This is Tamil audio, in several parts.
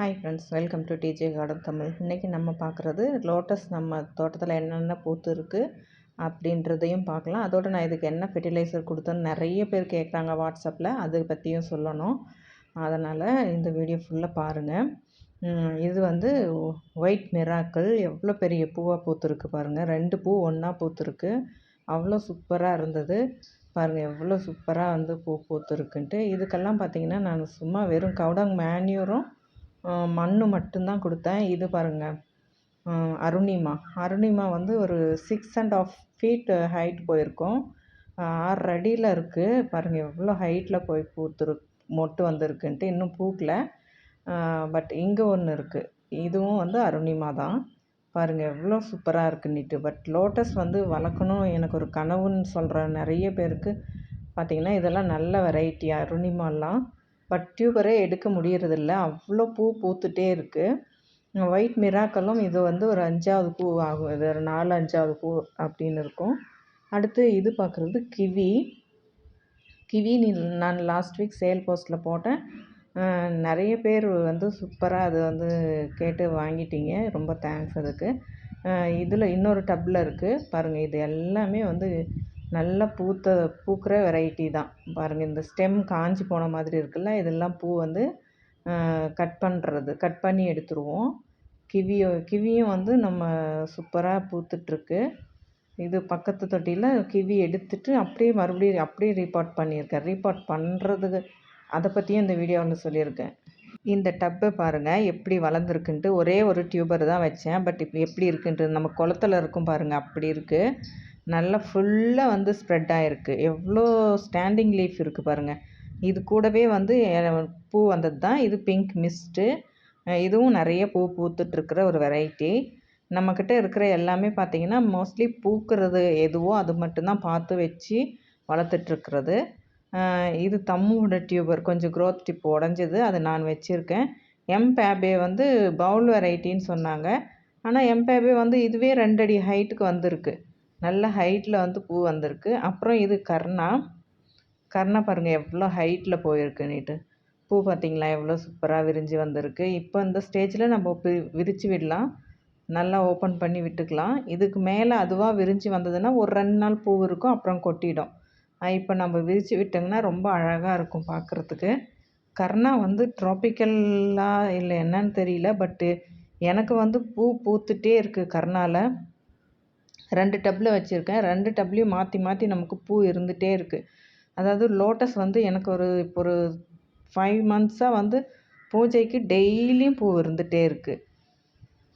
Hi friends welcome to DJ garden Tamil இன்றைக்கி நம்ம பார்க்குறது லோட்டஸ் நம்ம தோட்டத்தில் என்னென்ன பூத்து இருக்குது அப்படின்றதையும் பார்க்கலாம். அதோடு நான் இதுக்கு என்ன ஃபெர்டிலைசர் கொடுத்தேன்னு நிறைய பேர் கேட்குறாங்க வாட்ஸ்அப்பில் அதை பற்றியும் சொல்லணும். அதனால் இந்த வீடியோ ஃபுல்லாக பாருங்கள் இது வந்து ஒயிட் மிராக்கள் எவ்வளோ பெரிய பூவாக பூத்துருக்கு பாருங்கள் ரெண்டு பூ ஒன்றா பூத்துருக்கு. அவ்வளோ சூப்பராக இருந்தது. பாருங்கள் எவ்வளோ சூப்பராக வந்து பூ பூத்துருக்குன்ட்டு. இதுக்கெல்லாம் பார்த்திங்கன்னா நான் சும்மா வெறும் கவுடங் மேன்யூரும் மண் மட்டும்தான் கொடுத்தேன். இது பாருங்கள் அருணிமா. அருணிமா வந்து ஒரு six and half feet height போயிருக்கோம். ஆறு அடியில் இருக்குது பாருங்கள் எவ்வளோ ஹைட்டில் போய் பூத்துரு மொட்டு வந்திருக்குன்ட்டு இன்னும் பூக்கல. பட் இங்கே ஒன்று இருக்குது இதுவும் வந்து அருணிமா தான். பாருங்கள் எவ்வளோ சூப்பராக இருக்குன்னுட்டு பட் லோட்டஸ் வந்து வளர்க்கணும் எனக்கு ஒரு கனவுன்னு சொல்கிற நிறைய பேருக்கு. பார்த்திங்கன்னா இதெல்லாம் நல்ல வெரைட்டி அருணிமாலாம். பட் டியூபரே எடுக்க முடியறதில்ல. அவ்வளோ பூ பூத்துட்டே இருக்குது ஒயிட் மிராக்கலும் இது வந்து ஒரு அஞ்சாவது பூ ஆகும். இது ஒரு நாலு அஞ்சாவது பூ அப்படின்னு இருக்கும். அடுத்து இது பார்க்குறது கிவி. கிவி நீ நான் லாஸ்ட் வீக் சேல் போஸ்ட்டில் போட்டேன். நிறைய பேர் வந்து சூப்பராக அது வந்து கேட்டு வாங்கிட்டீங்க. ரொம்ப தேங்க்ஸ் அதுக்கு. இதில் இன்னொரு டப்பில் இருக்குது பாருங்கள் இது எல்லாமே வந்து நல்லா பூத்த பூக்கிற வெரைட்டி தான். பாருங்கள் இந்த ஸ்டெம் காஞ்சி போன மாதிரி இருக்குல்ல இதெல்லாம் பூ வந்து கட் பண்ணுறது கட் பண்ணி எடுத்துருவோம். கிவியோ கிவியும் வந்து நம்ம சூப்பராக பூத்துட்ருக்கு. இது பக்கத்து தொட்டியில் கிவி எடுத்துட்டு அப்படியே மறுபடியும் அப்படியே ரீபாட் பண்ணியிருக்கேன். ரீபாட் பண்ணுறதுக்கு அதை பற்றியும் இந்த வீடியோவில் சொல்லியிருக்கேன். இந்த டப்பை பாருங்கள் எப்படி வளர்ந்துருக்குன்ட்டு ஒரே ஒரு டியூபர் தான் வச்சேன். பட் இப்போ எப்படி இருக்குன்ட்டு நம்ம குளத்துல இருக்கும் பாருங்கள் அப்படி இருக்குது நல்லா ஃபுல்லாக வந்து ஸ்ப்ரெட் ஆகிருக்கு எவ்வளோ ஸ்டாண்டிங் லீஃப் இருக்குது பாருங்கள் இது கூடவே வந்து பூ வந்தது தான் இது பிங்க் மிஸ்ட்டு இதுவும் நிறைய பூ பூத்துட்ருக்கிற ஒரு வெரைட்டி நம்மக்கிட்ட இருக்கிற எல்லாமே பார்த்திங்கன்னா மோஸ்ட்லி பூக்கிறது எதுவோ அது மட்டும்தான் பார்த்து வச்சு வளர்த்துட்ருக்கிறது இது தம்மோட டியூபர் கொஞ்சம் க்ரோத் டிப் உடஞ்சது. அது நான் வச்சுருக்கேன். எம் பேபே வந்து பவுல் வெரைட்டின்னு சொன்னாங்க. ஆனால் எம் பேபே வந்து இதுவே ரெண்டடி ஹைட்டுக்கு வந்திருக்கு. நல்ல ஹைட்டில் வந்து பூ வந்திருக்கு. அப்புறம் இது கர்ணா. கர்ணா பாருங்கள் எவ்வளோ ஹைட்டில் போயிருக்குன்னுட்டு பூ பார்த்திங்களா? எவ்வளோ சூப்பராக விரிஞ்சு வந்திருக்கு. இப்போ இந்த ஸ்டேஜில் நம்ம விரித்து விடலாம். நல்லா ஓப்பன் பண்ணி விட்டுக்கலாம். இதுக்கு மேலே அதுவாக விரிஞ்சு வந்ததுன்னா ஒரு ரெண்டு நாள் பூ இருக்கும் அப்புறம் கொட்டிடும். இப்போ நம்ம விரித்து விட்டோங்கன்னா ரொம்ப அழகாக இருக்கும் பார்க்குறதுக்கு. கர்ணா வந்து ட்ராபிக்கலாக இல்லை என்னன்னு தெரியல பட்டு எனக்கு வந்து பூ பூத்துட்டே இருக்குது கர்ணாவில் ரெண்டு டப்பில் வச்சுருக்கேன். ரெண்டு டப்லேயும் மாற்றி மாற்றி நமக்கு பூ இருந்துகிட்டே இருக்குது அதாவது லோட்டஸ் வந்து எனக்கு ஒரு இப்போ ஒரு ஃபைவ் மந்த்ஸாக வந்து பூஜைக்கு டெய்லியும் பூ இருந்துகிட்டே இருக்குது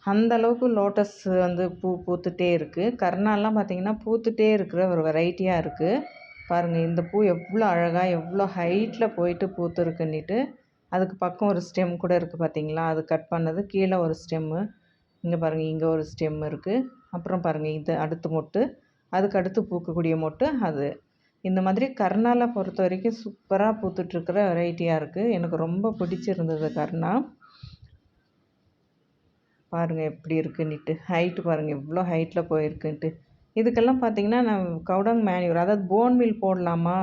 அந்த அளவுக்கு லோட்டஸ் வந்து பூ பூத்துட்டே இருக்குது கர்ணாலாம் பார்த்திங்கன்னா பூத்துட்டே இருக்கிற ஒரு வெரைட்டியாக இருக்குது பாருங்கள் இந்த பூ எவ்வளோ அழகாக எவ்வளோ ஹைட்டில் போயிட்டு பூத்துருக்குன்னிட்டு. அதுக்கு பக்கம் ஒரு ஸ்டெம் கூட இருக்குது பார்த்திங்களா அது கட் பண்ணது கீழே ஒரு ஸ்டெம்மு இங்கே பாருங்கள் இங்கே ஒரு ஸ்டெம் இருக்குது அப்புறம் பாருங்கள் இது அடுத்த மொட்டு அதுக்கு அடுத்து பூக்கக்கூடிய மொட்டு அது. இந்த மாதிரி கர்ணாலை பொறுத்த வரைக்கும் சூப்பராக பூத்துட்ருக்கிற வெரைட்டியாக இருக்குது எனக்கு ரொம்ப பிடிச்சிருந்தது கர்ணா. பாருங்கள் எப்படி இருக்குன்னுட்டு. ஹைட்டு பாருங்கள் எவ்வளோ ஹைட்டில் போயிருக்குன்ட்டு. இதுக்கெல்லாம் பார்த்தீங்கன்னா நான் கவுடங் மேனியூர் அதாவது போன் மில் போடலாமா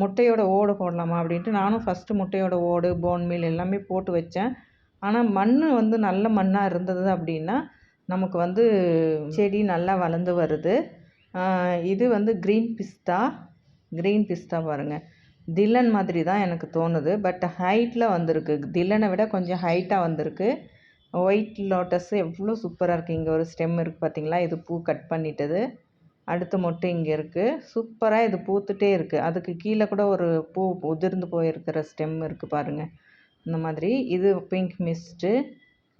முட்டையோட ஓடு போடலாமா அப்படின்ட்டு நானும் ஃபஸ்ட்டு முட்டையோட ஓடு போன் மில் எல்லாமே போட்டு வச்சேன். ஆனால் மண் வந்து நல்ல மண்ணாக இருந்தது அப்படின்னா நமக்கு வந்து செடி நல்லா வளர்ந்து வருது. இது வந்து க்ரீன் பிஸ்தா க்ரீன் பிஸ்தா பாருங்கள் தில்லன் மாதிரி தான் எனக்கு தோணுது. பட் ஹைட்டில் வந்திருக்கு. தில்லனை விட கொஞ்சம் ஹைட்டாக வந்திருக்கு. ஒயிட் லோட்டஸ் எவ்வளோ சூப்பராக இருக்குது இங்கே ஒரு ஸ்டெம் இருக்குது பார்த்தீங்களா இது பூ கட் பண்ணிட்டது. அடுத்த மொட்டை இங்கே இருக்குது சூப்பராக இது பூத்துட்டே இருக்குது அதுக்கு கீழே கூட ஒரு பூ உதிர்ந்து போயிருக்கிற ஸ்டெம் இருக்குது பாருங்கள் இந்த மாதிரி. இது பிங்க் மிஸ்ட்டு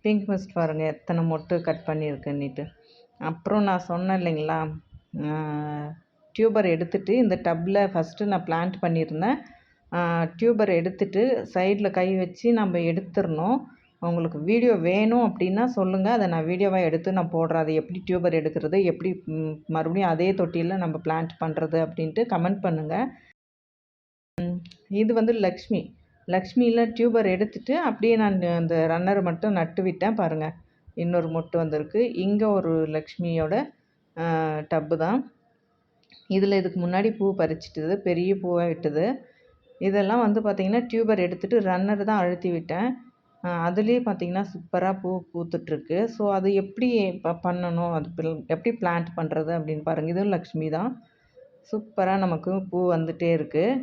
பிங்க் மிஸ்ட் பாருங்கள் எத்தனை மொட்டு கட் பண்ணியிருக்குன்னுட்டு. அப்புறம் நான் சொன்னேன் இல்லைங்களா டியூபர் எடுத்துகிட்டு இந்த டப்பில் ஃபஸ்ட்டு நான் பிளான்ட் பண்ணியிருந்தேன். டியூபர் எடுத்துகிட்டு சைடில் கை வச்சு நம்ம எடுத்துடணும். உங்களுக்கு வீடியோ வேணும் அப்படின்னா சொல்லுங்கள் அதை நான் வீடியோவாக எடுத்து நான் போடுறேன். அதை எப்படி டியூபர் எடுக்கிறது எப்படி மறுபடியும் அதே தொட்டியில் நம்ம பிளான்ட் பண்ணுறது அப்படின்ட்டு கமெண்ட் பண்ணுங்கள் இது வந்து லக்ஷ்மி. லக்ஷ்மியில் டியூபர் எடுத்துகிட்டு அப்படியே நான் அந்த ரன்னர் மட்டும் நட்டு விட்டேன் பாருங்கள் இன்னொரு மொட்டு வந்திருக்கு. இங்கே ஒரு லக்ஷ்மியோட டப்பு தான். இதில் இதுக்கு முன்னாடி பூ பறிச்சிட்டுது பெரிய பூவாக விட்டுது இதெல்லாம் வந்து பார்த்திங்கன்னா டியூபர் எடுத்துகிட்டு ரன்னர் தான் அழுத்தி விட்டேன். அதுலேயே பார்த்தீங்கன்னா சூப்பராக பூ பூத்துட்ருக்கு ஸோ அது எப்படி ப பண்ணணும்? அது எப்படி பிளான்ட் பண்ணுறது அப்படின்னு பாருங்கள் இதுவும் லக்ஷ்மி தான். சூப்பராக நமக்கு பூ வந்துகிட்டே இருக்குது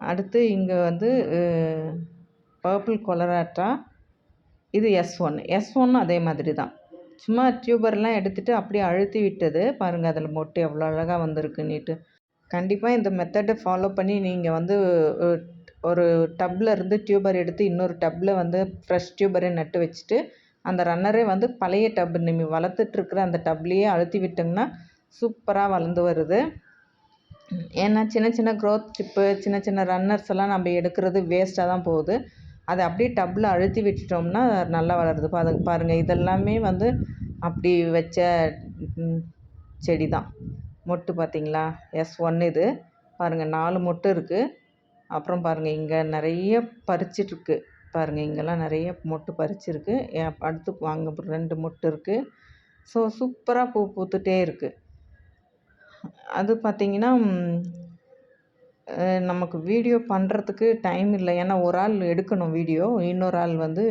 அடுத்து இங்கே வந்து பர்பிள் கொலராட்டா இது எஸ் ஒன் எஸ் ஒன்னும் அதே மாதிரி தான். சும்மா டியூபர்லாம் எடுத்துகிட்டு அப்படியே அழுத்தி விட்டது. பாருங்கள் அதில் மொட்டு எவ்வளோ அழகாக வந்திருக்குன்னிட்டு. கண்டிப்பாக இந்த மெத்தடை ஃபாலோ பண்ணி நீங்கள் வந்து ஒரு டப்பில் இருந்து டியூபர் எடுத்து இன்னொரு டப்பில் வந்து ஃப்ரெஷ் டியூபரை நட்டு வச்சுட்டு அந்த ரன்னரே வந்து பழைய டப் நீங்கள் வளர்த்துட்ருக்குற அந்த டப்லேயே அழுத்தி விட்டிங்கன்னா சூப்பராக வளர்ந்து வருது. ஏன்னா சின்ன சின்ன க்ரோத் டிப்பு சின்ன சின்ன ரன்னர்ஸ் எல்லாம் நம்ம எடுக்கிறது வேஸ்ட்டாக தான் போகுது. அதை அப்படியே டப்பில் அழுத்தி விட்டுட்டோம்னா நல்லா வளருது. பாரு பாருங்கள் இதெல்லாமே வந்து அப்படி வச்ச செடி தான் மொட்டு பார்த்தீங்களா எஸ் ஒன் இது. பாருங்கள் நாலு மொட்டு இருக்குது அப்புறம் பாருங்கள் இங்கே நிறைய பறிச்சிட்ருக்கு. பாருங்கள் இங்கெல்லாம் நிறைய மொட்டு பறிச்சிருக்கு. அடுத்து வாங்க ரெண்டு மொட்டு இருக்குது ஸோ சூப்பராக பூ பூத்துட்டே இருக்குது அது பார்த்திங்கன்னா நமக்கு வீடியோ பண்ணுறதுக்கு டைம் இல்லை. ஏன்னா ஒரு ஆள் எடுக்கணும் வீடியோ. இன்னொரு ஆள் வந்து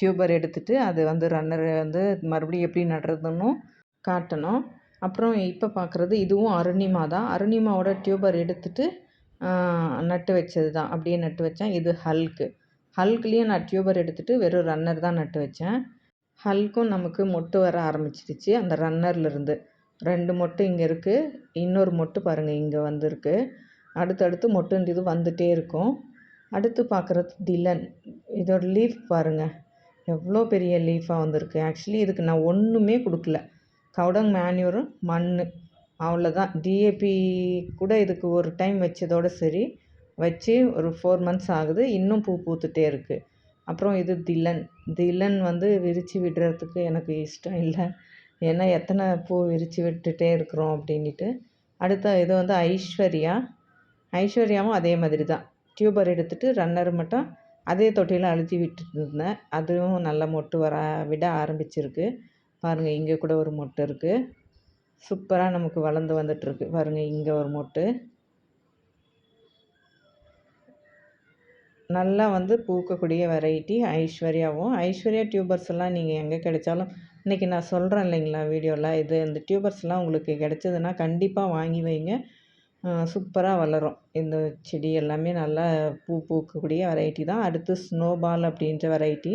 டியூபர் எடுத்துகிட்டு அது வந்து ரன்னரை வந்து மறுபடியும் எப்படி நடுறதுன்னும் காட்டணும். அப்புறம் இப்போ பார்க்குறது இதுவும் அருணிமா தான். அருணிமாவோட டியூபர் எடுத்துகிட்டு நட்டு வச்சது தான் அப்படியே நட்டு வச்சேன். இது ஹல்க்கு ஹல்க்லேயும் நான் டியூபர் எடுத்துகிட்டு வெறும் ரன்னர் தான் நட்டு வச்சேன். ஹல்க்கும் நமக்கு மொட்டு வர ஆரம்பிச்சிருச்சு. அந்த ரன்னர்லேருந்து ரெண்டு மொட்டு இங்கே இருக்குது இன்னொரு மொட்டு பாருங்கள் இங்கே வந்திருக்கு. அடுத்தடுத்து மொட்டுன்றது இது வந்துகிட்டே இருக்கும். அடுத்து பார்க்குறது திலன் இதோட லீஃப் பாருங்கள் எவ்வளோ பெரிய லீஃபாக வந்திருக்கு. ஆக்சுவலி இதுக்கு நான் ஒன்றுமே கொடுக்கல. கவுடங் மேன்யூரும் மண் அவ்வளோதான் டிஏபி கூட இதுக்கு ஒரு டைம் வச்சதோடு சரி வச்சு ஒரு ஃபோர் மந்த்ஸ் ஆகுது. இன்னும் பூ பூத்துட்டே இருக்குது அப்புறம் இது திலன் திலன் வந்து விரித்து விடுறதுக்கு எனக்கு இஷ்டம் இல்லை. ஏன்னா எத்தனை பூ விரித்து விட்டுட்டே இருக்கிறோம் அப்படின்ட்டு அடுத்த இது வந்து ஐஸ்வர்யா. ஐஸ்வர்யாவும் அதே மாதிரி தான். டியூபர் எடுத்துகிட்டு ரன்னர் மட்டும் அதே தொட்டியில் அழுத்தி விட்டுட்டு இருந்தேன் அதுவும் நல்ல மொட்டு வர விட ஆரம்பிச்சிருக்கு. பாருங்கள் இங்கே கூட ஒரு மொட்டு இருக்குது சூப்பராக நமக்கு வளர்ந்து வந்துட்டுருக்கு. பாருங்கள் இங்கே ஒரு மொட்டு. நல்லா வந்து பூக்கக்கூடிய வெரைட்டி ஐஸ்வர்யாவும். ஐஸ்வர்யா டியூபர்ஸ் எல்லாம் நீங்கள் எங்கே கிடைச்சாலும் இன்றைக்கி நான் சொல்கிறேன் இல்லைங்களா வீடியோவில் இது இந்த டியூபர்ஸ்லாம் உங்களுக்கு கிடைச்சதுன்னா கண்டிப்பாக வாங்கி வைங்க. சூப்பராக வளரும். இந்த செடி எல்லாமே நல்லா பூ பூக்கக்கூடிய வெரைட்டி தான். அடுத்து ஸ்னோபால் அப்படின்ற வெரைட்டி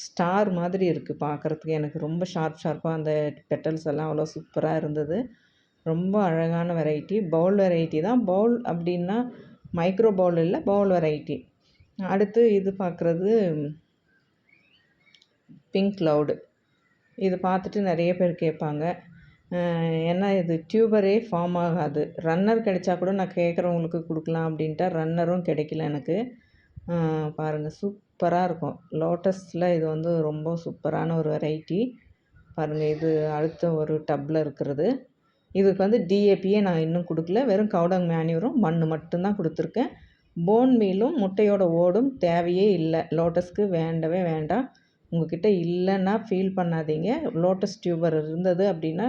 ஸ்டார் மாதிரி இருக்குது பார்க்குறதுக்கு எனக்கு ரொம்ப ஷார்ப் ஷார்ப்பாக அந்த பெட்டல்ஸ் எல்லாம் அவ்வளோ சூப்பராக இருந்தது. ரொம்ப அழகான வெரைட்டி பவுல் வெரைட்டி தான். பவுல் அப்படின்னா மைக்ரோ பவுல் இல்லை பவுல் வெரைட்டி அடுத்து இது பார்க்குறது பிங்க் க்ளவுடு இது பார்த்துட்டு நிறைய பேர் கேட்பாங்க. ஏன்னா இது டியூபரே ஃபார்ம் ஆகாது. ரன்னர் கிடைச்சா கூட நான் கேட்குறவங்களுக்கு கொடுக்கலாம் அப்படின்ட்டா ரன்னரும் கிடைக்கல எனக்கு. பாருங்கள் சூப்பராக இருக்கும். லோட்டஸில் இது வந்து ரொம்ப சூப்பரான ஒரு வெரைட்டி. பாருங்கள் இது அடுத்த ஒரு டப்பில் இருக்கிறது. இதுக்கு வந்து டிஏபியே நான் இன்னும் கொடுக்கல. வெறும் கவுடங் மேனியூரும் மண் மட்டும்தான் கொடுத்துருக்கேன். போன் மீலும் முட்டையோட ஓடும் தேவையே இல்லை. லோட்டஸ்க்கு வேண்டவே வேண்டாம். உங்கள்கிட்ட இல்லைன்னா ஃபீல் பண்ணாதீங்க. லோட்டஸ் டியூபர் இருந்தது அப்படின்னா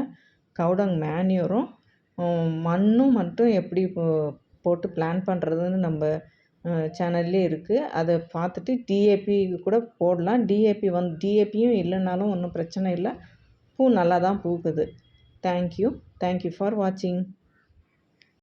கவுடங் மேன்யூரும் மண்ணும் மட்டும் எப்படி போட்டு பிளான் பண்ணுறதுன்னு நம்ம சேனல்லே இருக்குது அதை பார்த்துட்டு டிஏபி கூட போடலாம். டிஏபி வந்து டிஏபியும் இல்லைனாலும் ஒன்றும் பிரச்சனை இல்லை. பூ நல்லா தான் பூக்குது தேங்க்யூ தேங்க்யூ ஃபார் வாட்சிங்